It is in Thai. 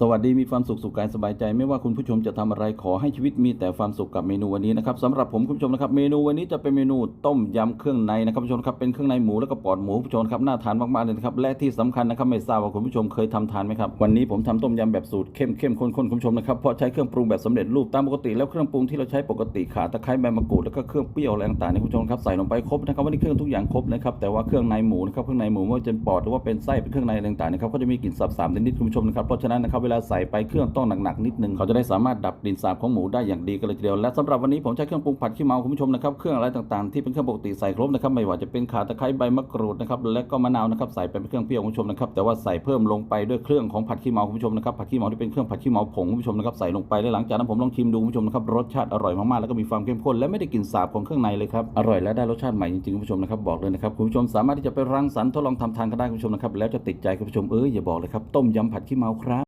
สวัสดีมีความสุขสุขกายสบายใจไม่ว่าคุณผู้ชมจะทำอะไรขอให้ชีวิตมีแต่ความสุขกับเมนูวันนี้นะครับสำหรับผมคุณผู้ชมนะครับเมนูวันนี้จะเป็นเมนูต้มยำเครื่องในนะครับผู้ชมครับเป็นเครื่องในหมูแล้วก็ปอดหมูผู้ชมครับน่าทานมากๆเลยนะครับและที่สำคัญนะครับไม่ทราบว่าคุณผู้ชมเคยทำทานไหมครับวันนี้ผมทำต้มยำแบบสูตรเข้มเข้มข้นๆคุณผู้ชมนะครับเพราะใช้เครื่องปรุงแบบสำเร็จรูปตามปกติแล้วเครื่องปรุงที่เราใช้ปกติข่าตะไคร้ใบมะกรูดแล้วก็เครื่องเปรี้ยวอะไรต่างๆนี่คุณผู้ชมครับใส่ลงไปครบนะครับวันนี้เครื่องทุกอย่างครบนะครับแต่ว่าเครื่องในหมูนะครับเครื่องในหมูไม่ว่าจะเป็นปอดหรือว่าเป็นไส้เป็นเครื่องในต่างๆนะครับก็จะมีกลิ่นสับๆนิดๆคุณผู้ชมนะครับเพราะฉะนั้นนะครับเวลาใส่ไปเครื่องต้องหนักๆนิดนึงเขาจะได้สามารถดับกลิ่นสาบของหมูได้อย่างดีกันเลยทีเดียวและสำหรับวันนี้ผมใช้เครื่องปรุงผัดขี้เมาคุณผู้ชมนะครับเครื่องอะไรต่างๆที่เป็นเครื่องปกติใส่ครบนะครับไม่ว่าจะเป็นข่าตะไคร้ใบมะกรูดนะครับและก็มะนาวนะครับใส่ไปเป็นเครื่องเปรี้ยวคุณผู้ชมนะครับแต่ว่าใส่เพิ่มลงไปด้วยเครื่องของผัดขี้เมาคุณผู้ชมนะครับผัดขี้เมาที่เป็นเครื่องผัดขี้เมาผงคุณผู้ชมนะครับใส่ลงไปและหลังจากนั้นผมลองชิมดูคุณผู้ชมนะครับรสชาติอร่อยมากๆแล้วก็มีความเข้มข้นและไม่ได้กลิ่นสาบของเครื่องในเลยครับอร่อยและได้รสชาติใหม่จริงๆคุณผู้ชมนะครับบอกเลยนะครับคุณผู้ชมสามารถที่จะไปรังสรรค์ทดลองทำทานกันได้คุณผู้ชมนะครับแล้วจะติดใจคุณผู้ชมเอ้ยอย่าบอกเลยครับต้มยำผัดขี้เมาครับ